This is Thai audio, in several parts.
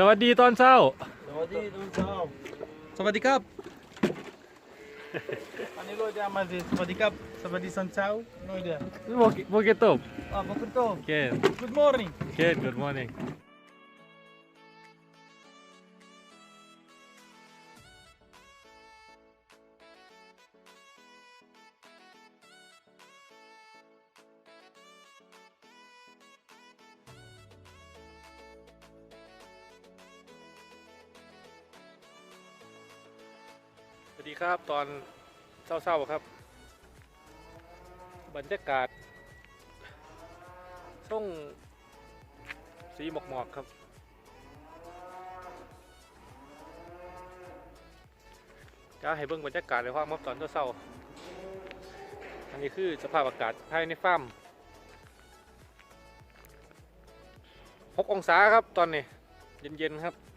สวัสดีตอนเช้า สวัสดีทุกท่านสวัสดีครับ อันนี้เราจะมาดิสวัสดีครับ สวัสดีสันเช้า no idea โมเกโมเกตบ ah bakit to โอเค good morning โอเค good morning ครับตอนเศร้าๆครับ บรรยากาศส่งสีหมอกหมอกๆครับ จะให้เบิ่งบรรยากาศในความมอบตอนเศร้าๆอันนี้คือสภาพอากาศภายในฟาร์ม6องศาครับตอนนี้ เย็นๆครับ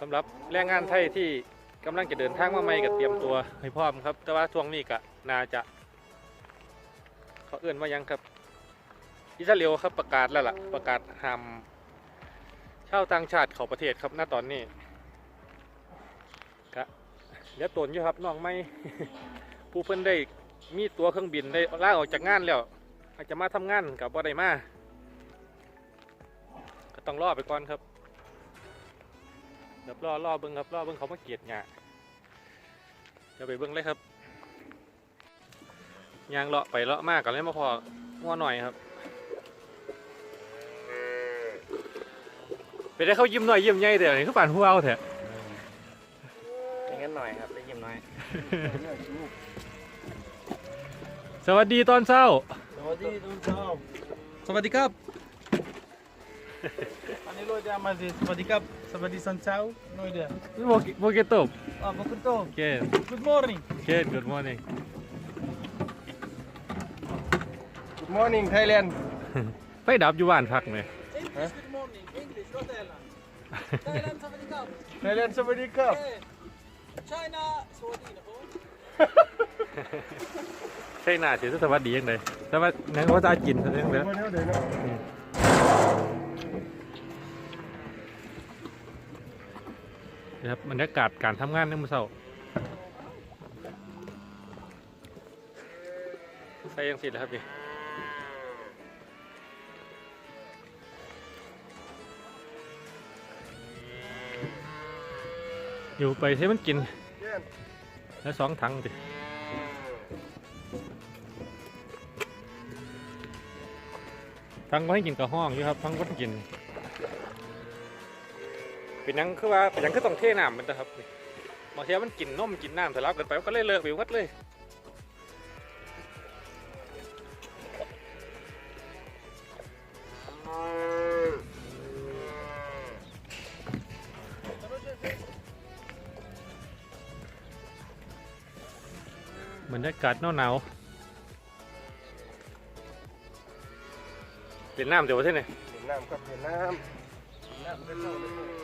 สำหรับแรงงานไทยที่กำลังจะเดินทางมาใหม่ก็เตรียมตัวให้พร้อมครับ แต่ว่าช่วงนี้ก็น่าจะเขาเอื้อนว่ายังครับอิสราเอลครับประกาศแล้วล่ะประกาศห้ามชาวต่างชาติเข้าประเทศครับณตอนนี้ก็เดี๋ยวตนอยู่ครับน้องไม่ผู้เพิ่นได้มีตัวเครื่องบินได้ล่าออกจากงานแล้ว อาจจะมาทำงานกับบ่ได้มาก็ต้องรอไปก่อนครับ เดี๋ยวรอรอเบิ้งครับรอเบิ้งเขามาเกลียดหยาเดี๋ยวไปเบิ้งเลยครับยางเลาะไปเลาะมากกันเลยมาพองัวหน่อยครับไปได้เขายิ้มหน่อยยิ้มใหญ่แต่นี่คือป่านหัวเอาเถอะอย่างนั้นหน่อยครับได้ยินหน่อย สวัสดีตอนเช้า สวัสดีทุกท่านสวัสดีครับ อันนี้เราจะมาดิสวัสดีครับ สวัสดีสันเช้า no idea โมเกโมเกตบ ah bakit to โอเค good morning โอเค good morning Good morning Thailand ไฟดับอยู่บ้านพักไหม English good morning English not Thailand Thailand สวัสดีครับ Thailand สวัสดีครับ China สวัสดีนะผมใช่หน้าถือสวัสดียังไงแต่ว่านั่นว่าจะกินเรื่องเดียว วั นะครับบรรยากาศการทำงานในมือเช้าใส่ยังสิแล้วครับพี่อยู่ไปให้มันกิน แล้วสองถังดิทั้งไว้ให้กินกับห้องอยู่ครับทั้งวัดกิน เป็นหยังคือว่าเป็นหยังคือต้องเทน้ำมันนะครับบางทีมันกินนมกินน้ำสลับกันไปมันก็เลยเลิกไปหมดเลยบรรยากาศหนาวหนาวๆเป็นน้ำเดี๋ยวประเทศไหนเห็นน้ำครับเห็นน้ำน้ำเป็นเจ้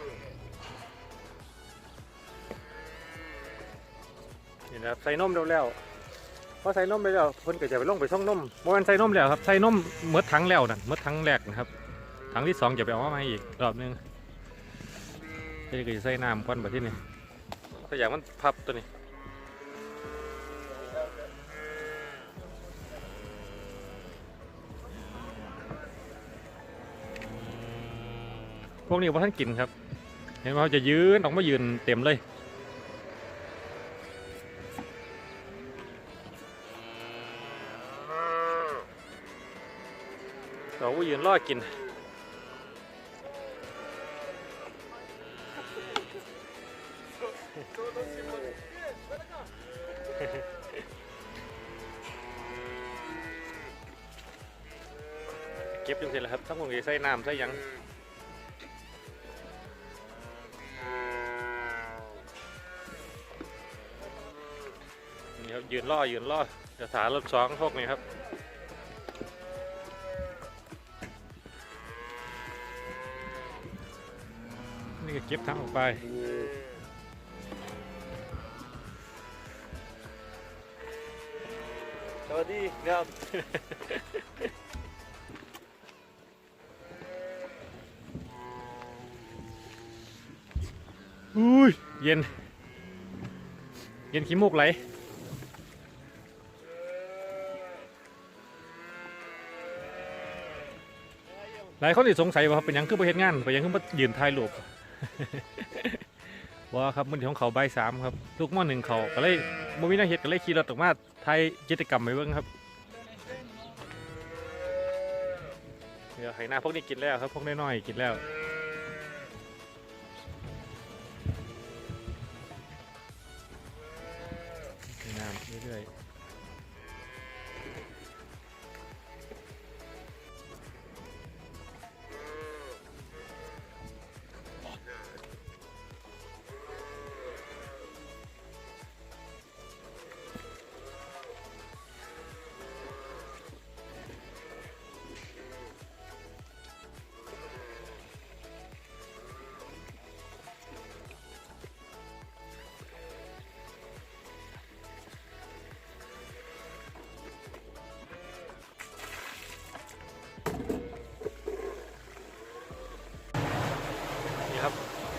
นี่นะครับใส่นมแล้วๆพอใส่นมไปแล้วเพิ่นก็จะไปลงไปช่องนมโมมันใส่นมแล้วครับใส่นมเมื่อทั้งแล้วนั่นเมื่อทั้งแรกนะครับทั้งที่สองจะไปเอามาอีกรอบนึงเดี๋ยวก็จะใส่น้ำก่อนแบบที่นี่ถ้าอยากมันพับตัวนี้พวกนี้ว่าท่านกินครับ เห็นว่าเขาจะยืนออกมายืนเต็มเลย เราก็ยืนรอกิน เก็บจังสิแหละครับทั้งหมดใส่น้ำใส่ยังนี่ครับยืนล่อยืนล่อเดี๋ยวถารถสองพวกนี้ครับ นี่ก็เก็บทั้งออกไป สวัสดีครับ อุ้ย เย็น เย็นขี้มูกไหลหลายคนที่สงสัยว่าเป็นยังคือประเทศงานเป็นยังคือมายืนถ่ายหลบ ว่าครับมันของเขาใบายสามครับลูกม้อหนึ่งเขาก็เลยบ่มีหน้าเฮ็ดก็เลยขี่รถออกมาถ่ายกิจกรรมไปเบิ่งครับเดี๋ยวให้หน้าพวกนี้กินแล้วครับพวกน้อยๆกินแล้วน้ำเรื่อยๆ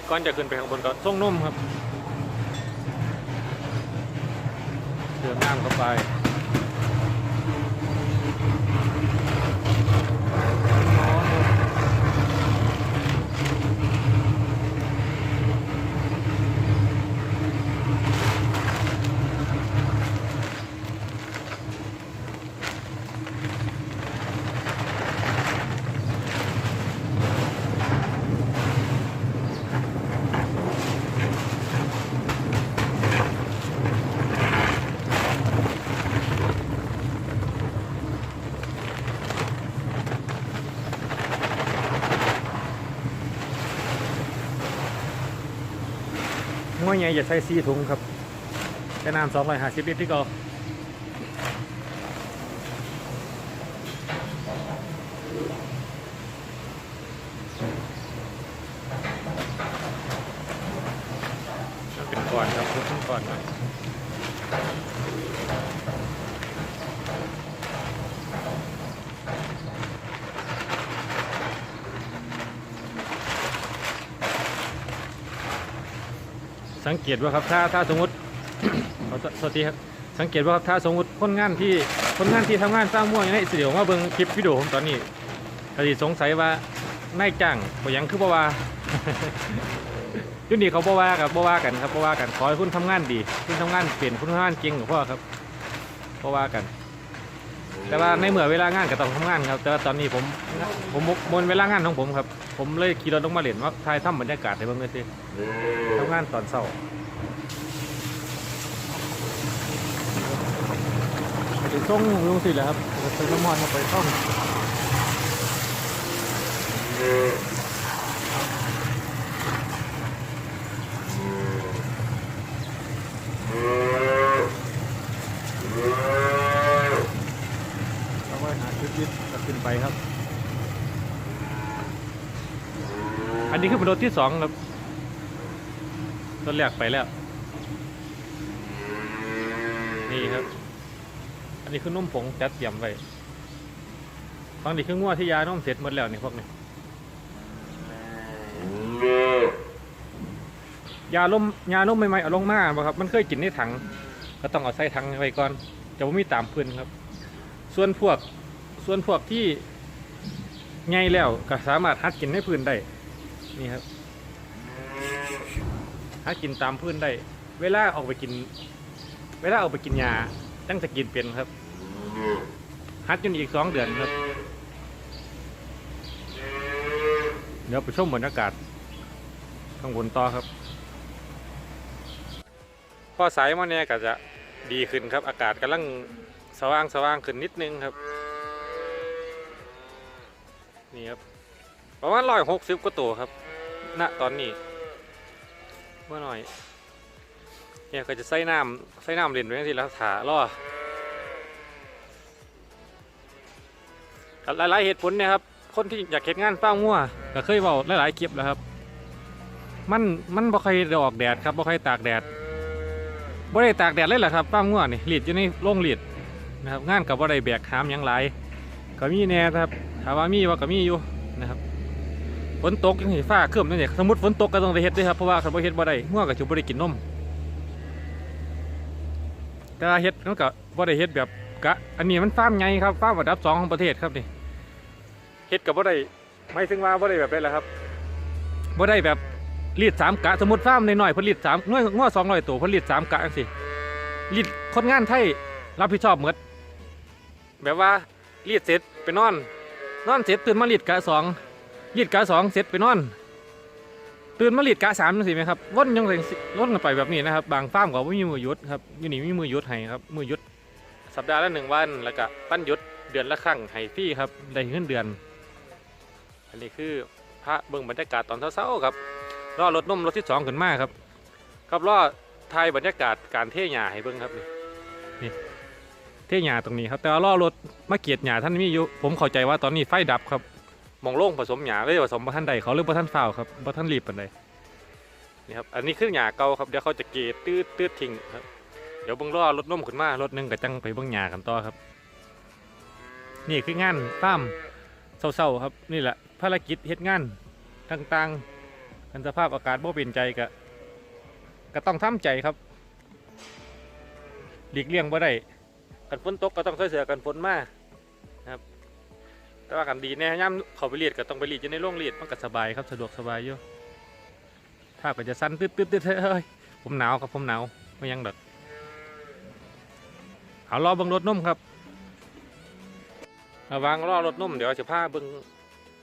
ก่อนจะขึ้นไปข้างบนก็ส่งนุ่มครับเติมน้ำเข้าไป ใหญ่อย่าใส่ซีถุงครับใช้น้ำสองร้อยห้าสิบลิตรที่ก็เป็นก่อนครับทุกขั้นก่อนครับ สังเกตว่าครับถ้าถ้าสมมติขอโทษทีครับสังเกตว่าครับถ้าสมมติคนงานที่คนงานที่ทำงานสร้างม่วงอย่างนี้เดี๋ยวมาเบิ่งคลิปวิดีโอผมตอนนี้ก็สิสงสัยว่านายจ้างบ่ยังคือบ่ว่ายุนี่เขาบ่ว่ากับบ่ว่ากันครับบ่ว่ากันขอให้คุณทำงานดี คุณทำงานเปลี่ยนคุณทำงานเก่งกับพ่อครับบ่ว่ากัน แต่ว่าในเมื่อเวลางานก็ต้องทำงานครับแต่ว่าตอนนี้ผมผมบนเวลางานของผมครับ ผมเลยขี่รถลงมาเล่นว่าทายทำบรรยากาศในเบิ่งเลยสิทำงานตอนเช้าไปถึงช่วงลงสิแหล้วครับไปน้ำมันมาไปต้องเอาไว้หาชุดยึดก็ขึ้น ไปครับ อันนี้คือเป็นรถที่สองครับรถแรกไปแล้ว นี่ครับ อันนี้คือนุ่มผงจัดเตรียมไว้ฟังดิคืองัวที่ยานุ่มเสร็จหมดแล้วนี่พวกนี้ยาล้มยาล้มใหม่ๆเอาลงมาบ่ครับ มันเคยกินในถัง ก็ต้องเอาใส่ถังไว้ก่อน จะไม่มีตามพื้นครับ ส่วนพวก ส่วนพวกที่ไงแล้วก็สามารถหัดกินในพื้นได้ นี่ครับหัดกินตามพื้นได้ เวลาออกไปกิน เวลาออกไปกินยาตั้งจะกินเป็นครับฮัดจนอีกสองเดือนครับ เดี๋ยวไปชมบรรยากาศข้างบนต่อครับ พอสายมาเนี่ยก็จะดีขึ้นครับ อากาศกำลังสว่างสว่างขึ้นนิดนึงครับ นี่ครับประมาณร้อยหกสิบกว่าตัวครับณตอนนี้เมื่อหน่อยเนี่ยก็จะใส่น้ำใส่น้ำเล่นไว้ทีแล้วถาล่อหลายๆเหตุผลเนี่ยครับคนที่อยากเก็บงานเป้ามั่วก็เคยบอกหลายๆคลิปแล้วครับ มันมันบ่ค่อยดออกแดดครับบ่ค่อยตากแดดบ่ได้ตากแดดเลยแหละครับป้ามั่วนี่รีดอยู่ในโรงรีดนะครับงานกับบ่ได้แบกหามยังหลาย ก็มีแน่ครับถามว่ามีว่าก็มีอยู่นะครับฝนตกยังเห็นฟ้าเคลื่อนนั่นเนี่ยสมมติฝนตกก็ต้องได้เฮ็ดด้วยครับเพราะว่าคันบ่เฮ็ดบ่ได้ง่วงก็จะบ่ได้กินนมแต่ว่าเฮ็ดมันก็บ่ได้เฮ็ดแบบกะอันนี้มันฟ้ามใหญ่ครับฟ้ามอันดับสองของประเทศครับนี่เฮ็ดก็บ่ได้ไม่ถึงว่าบ่ได้แบบได้แล้วครับบ่ได้แบบรีดสามกะสมมติฟ้าร์มน้อยๆเพิ่นรีดสามง่วง่วสองร้อยตัวเพิ่นรีดสามกะจังซี่รีดคนงานไทยรับผิดชอบหมดแบบว่า รีดเสร็จไปนอน นอนเสร็จตื่นมารีดกะสองรีดกาสองเสร็จไปนอน ตื่นมารีดกาสามสิไหมครับว่นยังไงวนกันไปแบบนี้นะครับ บางฟาร์มก็ไม่มีมือยุดครับอยู่นี่มีมือยุดให้ครับมือยุดสัปดาห์ละหนึ่งวันแล้วก็ปั้นยุดเดือนละครั้งให้ฟรีครับได้เงินเดือน อันนี้คือพระเบิ่งบรรยากาศตอนเช้าๆครับรอรถนมรถที่สองขึ้นมาครับครับรอไทยบรรยากาศการเทหญ้าให้เบิ่งครับนี่ เทหญ้าตรงนี้ครับแต่ว่ารอรถมาเกียดหญ้าท่านมีอยู่ผมเข้าใจว่าตอนนี้ไฟดับครับมองโล่งผสมหยาเลยผสมบ่ท่านใดเขาเรื่องบ่ท่านฝ้าครับบ่ท่านรีบปานใดนี่ครับอันนี้คือหยาเก่าครับเดี๋ยวเขาจะเกตตืดตืดทิ้งครับเดี๋ยวเบิ่งรอรถนมขึ้นมารถนึงก็จังไปเบิ่งหยากันต่อครับ นี่คืองานฟาร์มเศร้าๆครับนี่แหละภารกิจเฮ็ดงานต่างๆกันสภาพอากาศบ่เป็นใจก็ก็ต้องทำใจครับหลีกเลี่ยงบ่ได้ กันฝนตกก็ต้องใส่เสื้อกันฝนมาครับ แต่ว่ากันดีแน่ย่ำเขาไปเรียดก็ต้องไปเรียดอยู่ในโรงเรียดมันก็สบายครับสะดวกสบายอยู่ถ้าก็จะสั้นตืดตืดตืดเฮ้ยผมหนาวครับผมหนาวไม่ยังดอกเอารอเบิ้งรถนุ่มครับระวังรอรถนุ่มเดี๋ยวจะพาเบิ้ง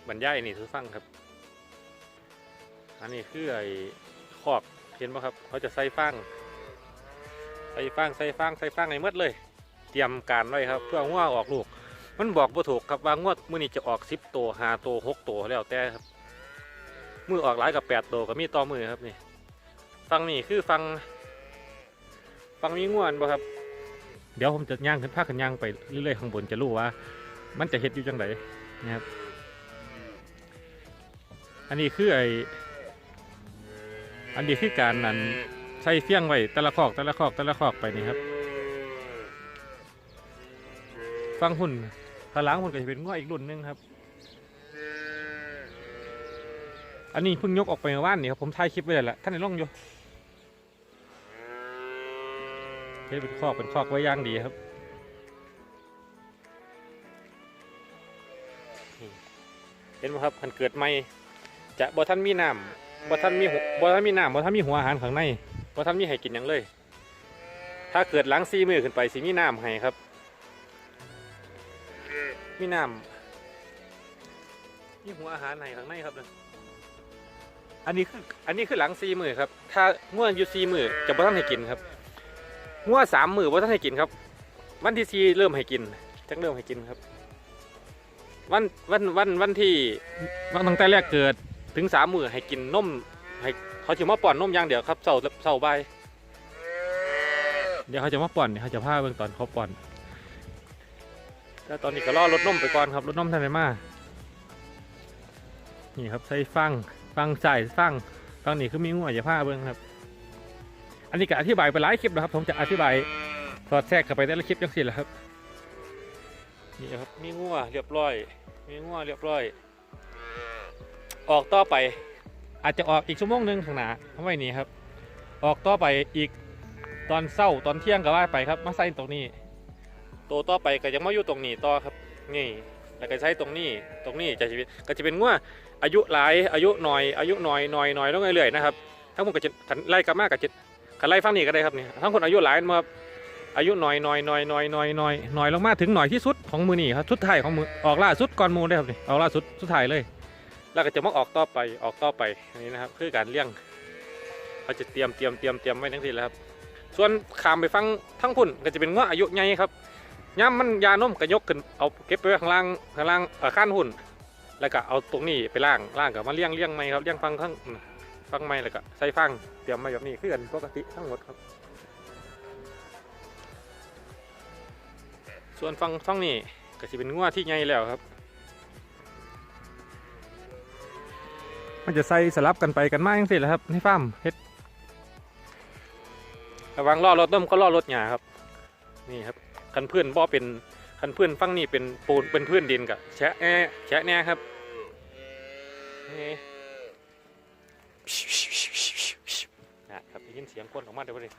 บรรยายนี่ทุกฟังครับ อันนี้คือไอ้ขอบเห็นไหมครับ เขาจะใส่ฟางใส่ฟางใส่ฟางใส่ฟางในหมดเลย ตรียมการไว้ครับ เพื่อหัวออกลูก มันบอกบ่ถูกครับว่างวดมื้อนี้จะออกสิบตัวหาตัวหกตัวแล้วแต่ครับมือออกหลายกับแปดตัวก็มีต่อมือครับนี่ฟังนี่คือฟังฟังมีงวนบ่ครับ เดี๋ยวผมจะย่างขึ้นภาคกันย่างไปเรื่อยๆข้างบนจะรู้ว่า มันจะเฮ็ดอยู่จังไดนะครับ อันนี้คือไออันนี้คือการนั้นใช้เฟี้ยงไว้แต่ละคอกแต่ละคอกแต่ละคอกไปนี่ครับ ฟังหุ่นพลังหุ่นก็จะเป็นง้ออีกรุ่นหนึงครับ อันนี้เพิ่งยกออกไปเมื่อวานนี่ครับผมถ่ายคลิปไว้แล้วแหละท่านในร่องอยู่เฮ้ยเป็นคอกเป็นคอกไว้ย่างดีครับเห็นไหมครับมันเกิดใหม่จะบ่ท่านมีน้ำบ่ท่านมีบ่ท่านมีน้ำบ่ท่านมีหัวอาหารข้างในบ่ท่านมีให้กินยังเลย ถ้าเกิดล้างซีมือขึ้นไปสิมีน้ำให้ครับ มีน้ำมีหัวอาหารในข้างในครับนะอันนี้คืออันนี้คือหลังซีมือครับ ถ้าง่วงอยู่ซีมือจะบ่ท่านให้กินครับง่วงสามมือบ่ท่านให้กินครับ วันที่ซีเริ่มให้กินจังเริ่มให้กินครับ วันวันวันวันที่วันตั้งแต่แรกเกิดถึงสามมือให้กินนมให้เขาจะมาป้อนนมอย่างเดียวครับเสาเสาใบเดี๋ยวเขาจะมาป้อนเขาจะพาเบิ่งตอนเขาป้อน แล้วตอนนี้ก็รอรถนมไปก่อนครับรถนมทันไหนมานี่ครับใส่ฟังฟังใส่ฟังฟังนี่คือมีงัวอย่าผ้าเบิ้งครับ อันนี้ก็อธิบายไปหลายคลิปแล้วครับ ผมจะอธิบายสอดแทรกเข้าไปแต่ละคลิปจังสิแหละครับนี่ครับมีงัวเรียบร้อย มีงัวเรียบร้อย ออกต่อไป อาจจะออกอีกชั่วโมงหนึ่งข้างหน้าทำไมนี่ครับ ออกต่อไปอีกตอนเศร้าตอนเที่ยงก็ว่าไปครับ มาใส่ตรงนี้ ตัวต่อไปก็ยังมาอยู่ตรงนี้ต่อครับ นี่แล้วก็ใช้ตรงนี้ตรงนี้จะชีวิตก็จะเป็นว่าอายุหลายอายุหน่อยอายุหน่อยหน่อยหน่อยแล้วเรื่อยๆนะครับทั้งหมดก็จะขันไล่กลับมากกับจะขันไล่ฟังนี่ก็ได้ครับนี่ทั้งคนอายุหลายมาอายุหน่อยหน่อยหน่อยหน่อยหน่อยหน่อยหน่อยลงมาถึงหน่อยที่สุดของมือนี่ครับสุดท้ายของมือออกล่าสุดก่อนมูได้ครับนี่ออกล่าสุดสุดท้ายเลย แล้วก็จะมาออกต่อไปออกต่อไปนนี้นะครับคือการเลี้ยงเขาจะเตรียมเตรียมเตรียมเตรียมไว้ทั้งทีแล้วครับส่วนขามไปฟังทั้งพุ่นก็จะเป็นง้ออายุใหญ่ครับ ย่ำมันยานมก็ยกขึ้นเอาเก็บไปไว้ข้างล่างข้างล่างเอ่อข้นหุ่น แล้วก็เอาตรงนี้ไปล่างล่างกับมาเลี้ยงเลี้ยงไม้ครับเลี้ยงฟังข้างฟังไม้แล้วก็ใส่ฟังเตรียมไมาแบบนี้คือกันปกติทั้งหมดครับ ส่วนฟังฟังนี่ก็จะเป็นงัวที่ใหญ่แล้วครับ มันจะใส่สลับกันไปกันมาอย่างสิแหละครับในฟาร์มเฮ็ดระวังล่อรถต้มก็ล่อรถหยาครับ นี่ครับ คันเพื่อนบ่เป็นคันเพื่อนฟังนี่เป็นปูนเป็นพื้นดินกับแฉะแแฉะแน่ครับนี่นะครับได้ยินเสียงคนออกมาเดี๋ยวไปดิ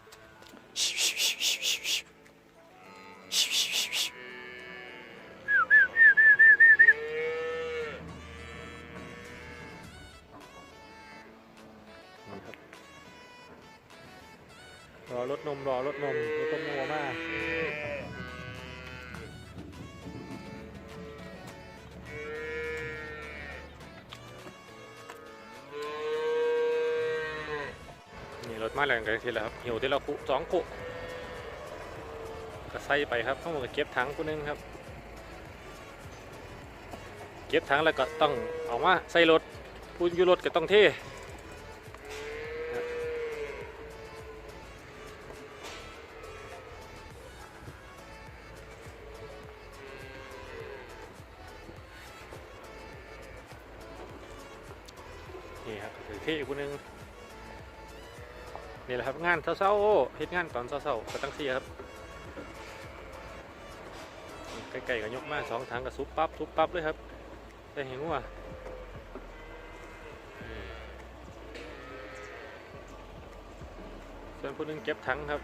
นี่ครับรอรถนมรอรถนมรถต้มงัวมาก แรงกันทีล้วครับหิวที่เราคุสองคุก็ใส่ไปครับต้องมาเก็บถังกูนึงครับ เก็บถังแล้วก็ต้องเอามาใส่รถพูนอยู่รถก็ต้องเทนี่ครับถือที่คนนึง นี่แหละครับงานเช้าๆเฮ็ดงานตอนเช้าๆก็ตั้งที่ครับใกล้ๆก็ยกมาสองถังก็ซุปปั๊บซุปปั๊บเลยครับได้เห็นว่าส่วนคนหนึงเก็บถังครับ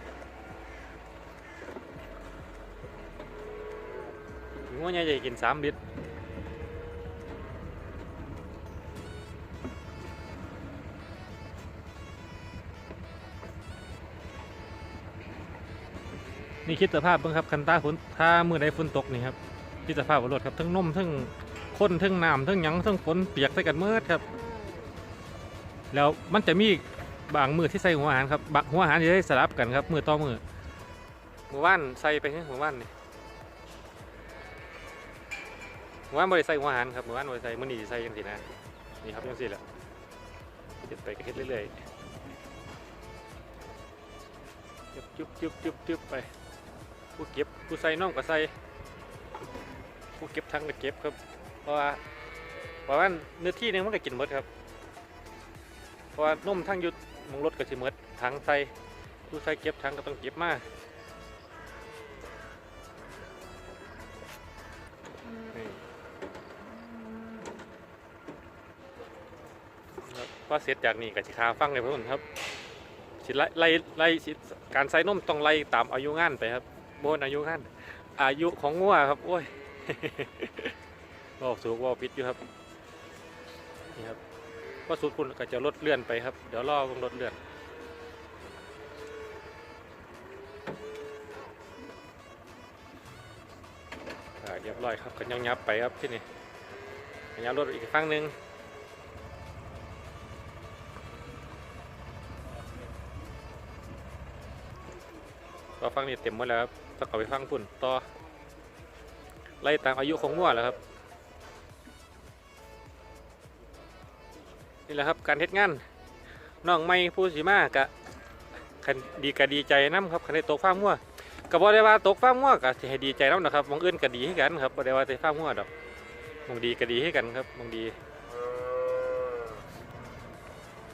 งัวใหญ่ๆกินสามลิตร คิดสภาพเบิ่งครับคันตาฝนถ้ามือใดฝนตกนี่ครับคิดสภาพรถครับทั้งนมทั้งข้นทั้งน้ำทั้งหยังทั้งฝนเปียกใส่กันเมื่อครับ แล้วมันจะมีบางมือที่ใส่หัวอาหารครับบางหัวอาหารจะได้สลับกันครับมือต่อมือมือว่านใส่ไปให้หัวว่านนี่หัวว่านบริใส่หัวอาหารครับมือว่านบริใส่มือนี่ใส่ยังสินะนี่ครับยังสิแหละเฮ็ดไปก็เฮ็ดเรื่อยๆจุ๊บจุ๊บจุ๊บจุ๊บไป ผู้เก็บผู้ใส่น้องก็ใส่ผู้เก็บทั้งก็เก็บครับ เพราะว่าเพราะว่าเนื้อที่นึงมันก็กินหมดครับ เพราะว่านุ่มทั้งยุดมงรถก็สิหมดทั้งใส่ผู้ใส่เก็บทั้งก็ต้องเก็บมานี่ครับพอเสร็จจากนี้ก็สิคาฟังเลยเพื่อนครับสิไล่ไล่ไล่สิการใส่นมต้องไล่ตามอายุงานไปครับ โบนอายุขั้นอายุของงัวครับโอ้ยบอกสูงว่าพิษอยู่ครับนี่ครับก็สูตรคุณก็จะลดเลื่อนไปครับ เดี๋ยวรอวงลดเลื่อนเรียบร้อยครับกันยังยับไปครับที่นี่กันยับรถอีกครั้งหนึ่งก็ฟังนี่เต็มหมดแล้วครับ ต้องเอาไปฟังพุ่นต่อไล่ตามอายุของงัวแล้วครับ นี่แหละครับการเฮ็ดงานน้องไม่ผู้สีมากะคันดีกะดีใจน้ำครับคันได้ตกฟ้ามงัวก็บ่ได้ว่าตกฟ้ามงัวกะให้ดีใจน้ำนะครับมองอื่นก็ดีให้กันครับบ่ได้ว่าแต่ฟ้ามงัวดอกมองดีก็ดีให้กันครับมองดี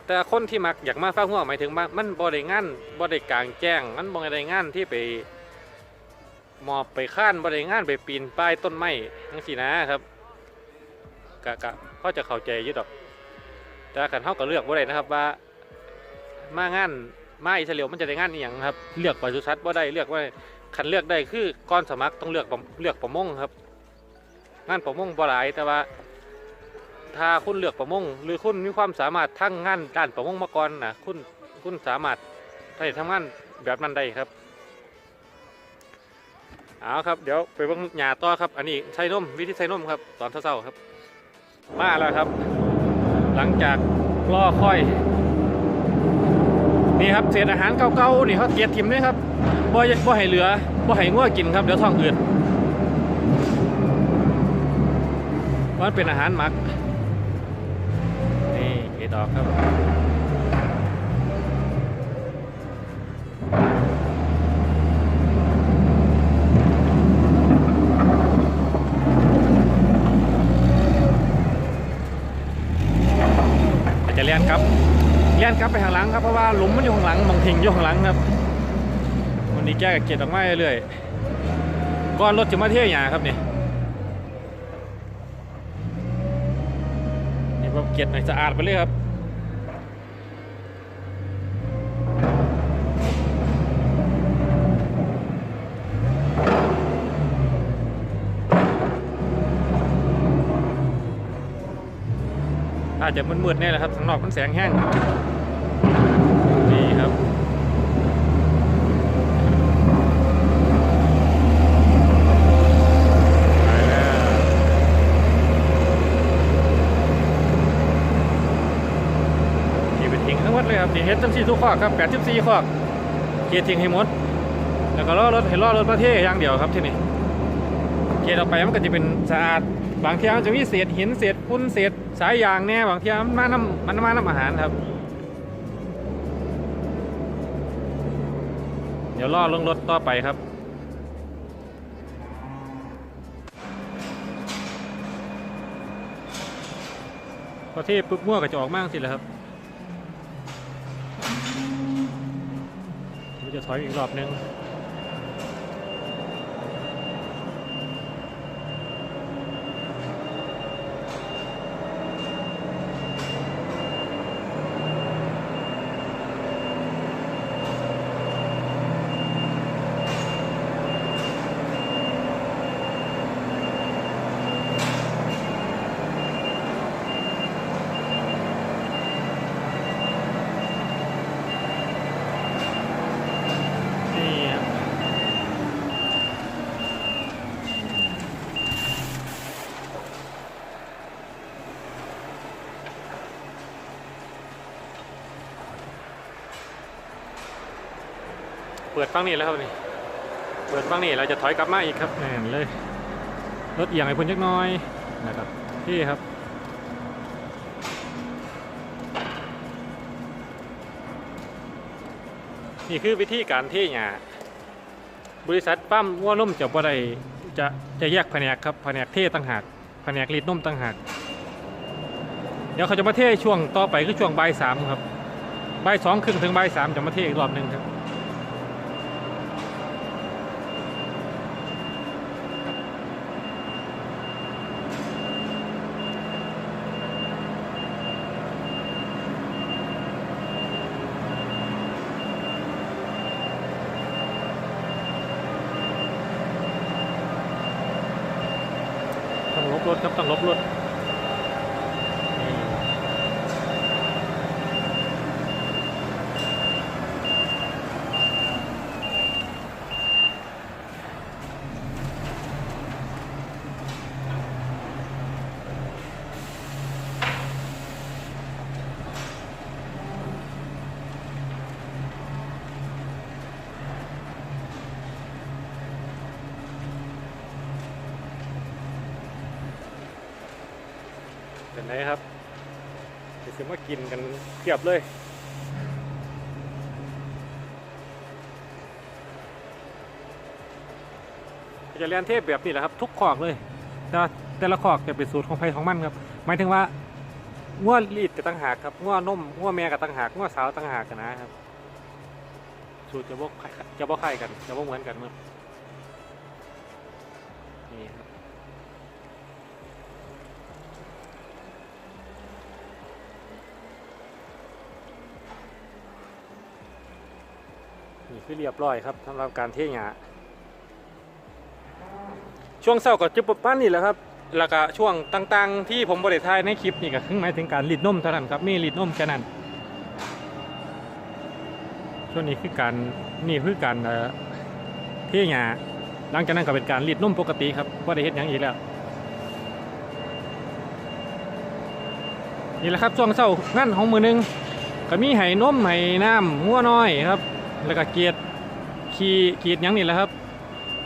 แต่คนที่มักอยากมาฟ้ามงัวหมายถึงว่ามันบ่ได้งานบ่ได้กลางแจ้งมันบ่ได้งานที่ไป หมอบไปข้านบ่ได้งานไปปีนป้ายต้นไม้จังซี่นะครับกะกะพอจะเข้าใจยู่ดอกแต่ขันเท่ากับเลือกบ่ได้นะครับว่ามางานมาอิสราเอลมันจะได้งานอย่างครับ เลือกปศุสัตว์บ่ได้เลือกว่าขันเลือกได้คือก่อนสมัครต้องเลือกประเลือกประมงครับ งานประมงบ่หลายแต่ว่าถ้าคุณเลือกประมง หรือคุณมีความสามารถทั้งงานด้านประมงมาก่อนนะคุณคุณสามารถไปทำงานแบบนั้นได้ครับ เอาครับเดี๋ยวไปเบิ่งหญ้าต่อครับ อันนี้ใส่นมวิธีใส่นมครับ ตอนเช้าๆครับ มาแล้วครับ หลังจากรอค่อย นี่ครับเศษอาหารเก่าๆนี่เขาเกลียดทิมด้วยครับบ่อยบ่ให้เหลือบ่ให้งัวกินครับเดี๋ยวท้องอืดมันเป็นอาหารหมักนี่เอดอกครับ นกลับไปข้างหลังครับเพราะว่าหลุมมันอยู่ข้างหลังมองทิ้งอยู่ข้างหลังครับวันนี้แก้กับเกียรออกมาเรื่อยก่อนรถจะมาเที่ยวหยาครับนี่นี่เแบบเกียรให้สะอาดไปเลยครับอาจจะมืดๆแน่แหละครับข้างนอกมันแสงแห้ง นี่ครับไปแล้วนี่เป็นทิ้งทั้งหมดเลยครับนี่เฮ็ดจังสี่ทุกข้อครับ84ข้อเกียร์ทิ้งให้หมด แล้วก็ล้อรถให้ล้อรถประเทศอย่างเดียวครับที่นี่เกียร์ออกไปมันก็จะเป็นสะอาดบางทีมันจะมีเศษหินเศษปุ้นเศษสายยางแน่บางทีมันมาน้ำมันมาน้ำอาหารครับ เดี๋ยวล่อลงรถต่อไปครับ พอเทปุ๊บมั่วก็จะออกมากสิแหละครับเราจะถอยอีกรอบนึง ปิดฟังนี่แล้วครับนี่ เปิดฟังนี่เราจะถอยกลับมาอีกครับแน่นเลย รถเอียงให้พ้นจักน้อยนะครับที่ครับนี่คือวิธีการเทหญ้าบริษัทปั้มวัวนมจะบ่ได้จะจะแยกแผนกครับแผนกเทต่างหากแผนกรีดนุ่มต่างหากเดี๋ยวเขาจะมาเทช่วงต่อไปคือช่วงบ่ายสามครับบ่ายสองครึ่งถึงบ่ายสามจะมาเทอีกรอบหนึ่งครับ ต้องลบรถครับต้องลบรถนี่ เป็นไงครับเดี๋ยวจะมากินกันเพียบเลยจะเรียนเทพแบบนี้แหละครับ ทุกขอกเลยแต่แต่ละขอกจะเป็นสูตรของใครของมันครับหมายถึงว่าง้วรีดกับตั้งหากครับง้วนมง้วแม่กับตั้งหากง้วสาวตั้งหากกันนะครับสูตรจะบ่จะบ่คล้ายกันจะบ่เหมือนกันมั้นี่ครับ นี่ คือเรียบร้อยครับสำหรับการเทหญ้าช่วงเช้าก็จะประมาณนี้แหละครับแล้วก็ช่วงต่างๆ ที่ผมบริทายในคลิปนี่ก็คือหมายถึงการรีดนมเท่านั้นครับมีรีดนมแค่นั้นช่วงนี้คือการนี่คือการเอ่อเทหญ้าหลังจากนั้นก็เป็นการรีดนมปกติครับว่าได้เฮ็ดหยังอีกแล้วนี่แหละครับช่วงเช้างานของมือหนึงก็มีไห้นมไห้น้ำงัวน้อยครับ แล้วก็เกียดขีเกียดยังนี่แหละครับ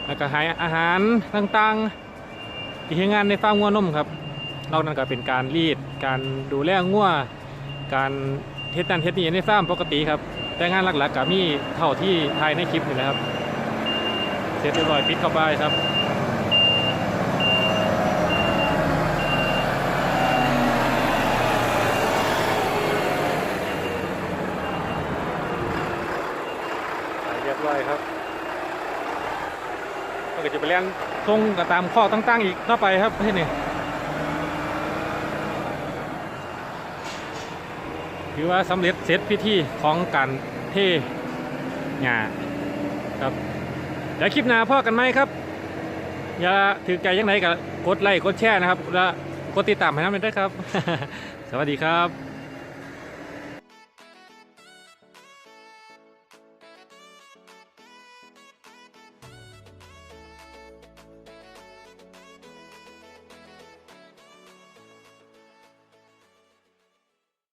แล้วก็หายอาหารต่างๆที่ทำงานในฟาร์มงัวนมครับเรานั่นก็เป็นการรีด การดูแลงัวการเฮ็ดนั่นเทสต์นี่ในฟาร์มปกติครับ แต่งานหลักๆก็มีเท่าที่ทายในคลิปนี่แหละครับเสร็จเรียบร้อยปิดเข้าไปครับ ร้อยครับก็จะไปเรียนทรงกับตามข้อต่างๆอีกต่อไปครับที่นี่ถือว่าสำเร็จเสร็จพิธีของการเทหญ้าครับเดี๋ยวคลิปหน้าพ่อกันไหมครับ อย่าถือใจยังไงกับกดไลค์กดแชร์นะครับ และกดติดตามให้น้ำเลยด้วยครับ สวัสดีครับ